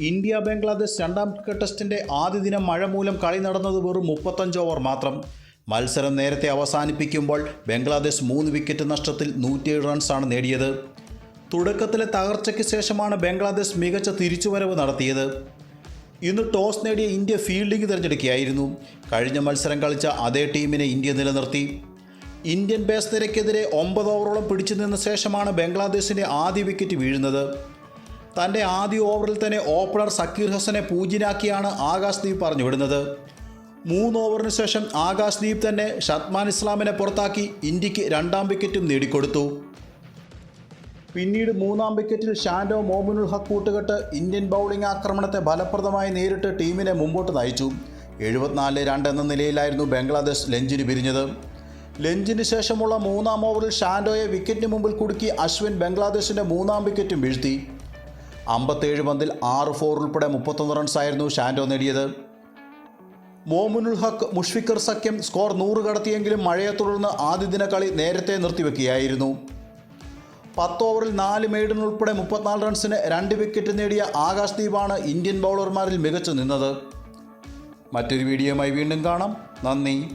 India Bangladesh രണ്ടാം cricket ടെസ്റ്റിന്റെ ആദ്യ ദിനം മഴ മൂലം കളി നടന്നത് വെറും മുപ്പത്തഞ്ച് ഓവർ മാത്രം. മത്സരം നേരത്തെ അവസാനിപ്പിക്കുമ്പോൾ ബംഗ്ലാദേശ് മൂന്ന് വിക്കറ്റ് നഷ്ടത്തിൽ നൂറ്റിയേഴ് റൺസാണ് നേടിയത്. തുടക്കത്തിലെ തകർച്ചയ്ക്ക് ശേഷമാണ് ബംഗ്ലാദേശ് മികച്ച തിരിച്ചുവരവ് നടത്തിയത്. ഇന്ന് ടോസ് നേടിയ ഇന്ത്യ ഫീൽഡിംഗ് തിരഞ്ഞെടുക്കുകയായിരുന്നു. കഴിഞ്ഞ മത്സരം കളിച്ച അതേ ടീമിനെ ഇന്ത്യ നിലനിർത്തി. ഇന്ത്യൻ ബേസ് നിരക്കെതിരെ ഒമ്പത് ഓവറോളം പിടിച്ചു നിന്ന ശേഷമാണ് ബംഗ്ലാദേശിന്റെ ആദ്യ വിക്കറ്റ് വീഴുന്നത്. തന്റെ ആദ്യ ഓവറിൽ തന്നെ ഓപ്പണർ സക്കീർ ഹസനെ പൂജ്യനാക്കിയാണ് ആകാശ് ദീപ് പറഞ്ഞുവിടുന്നത്. മൂന്ന് ഓവറിന് ശേഷം ആകാശ് ദീപ് തന്നെ ഷത്മാൻ ഇസ്ലാമിനെ പുറത്താക്കി ഇന്ത്യയ്ക്ക് രണ്ടാം വിക്കറ്റും നേടിക്കൊടുത്തു. പിന്നീട് മൂന്നാം വിക്കറ്റിൽ ഷാൻഡോ മോമിനുൽ ഹക്ക് കൂട്ടുകെട്ട് ഇന്ത്യൻ ബൗളിംഗ് ആക്രമണത്തെ ഫലപ്രദമായി നേരിട്ട് ടീമിനെ മുമ്പോട്ട് നയിച്ചു. എഴുപത്തിനാല് രണ്ട് എന്ന നിലയിലായിരുന്നു ബംഗ്ലാദേശ് ലഞ്ചിന് പിരിഞ്ഞത്. ലഞ്ചിന് ശേഷമുള്ള മൂന്നാം ഓവറിൽ ഷാൻഡോയെ വിക്കറ്റിന് മുമ്പിൽ കുടുക്കി അശ്വിൻ ബംഗ്ലാദേശിന്റെ മൂന്നാം വിക്കറ്റും വീഴ്ത്തി. അമ്പത്തേഴ് പന്തിൽ ആറ് ഫോർ ഉൾപ്പെടെ മുപ്പത്തൊന്ന് റൺസായിരുന്നു ഷാൻഡോ നേടിയത്. മോമുനുൽ ഹക്ക് മുഷ്ഫിക്കർ സഖ്യം സ്കോർ നൂറ് കടത്തിയെങ്കിലും മഴയെ തുടർന്ന് ആദ്യ ദിന കളി നേരത്തെ നിർത്തിവെക്കുകയായിരുന്നു. പത്ത് ഓവറിൽ നാല് മെയ്ഡൻ ഉൾപ്പെടെ മുപ്പത്തിനാല് റൺസിന് രണ്ട് വിക്കറ്റ് നേടിയ ആകാശ് ദീപാണ് ഇന്ത്യൻ ബൗളർമാരിൽ മികച്ചു നിന്നത്. മറ്റൊരു വീഡിയോയുമായി വീണ്ടും കാണാം. നന്ദി.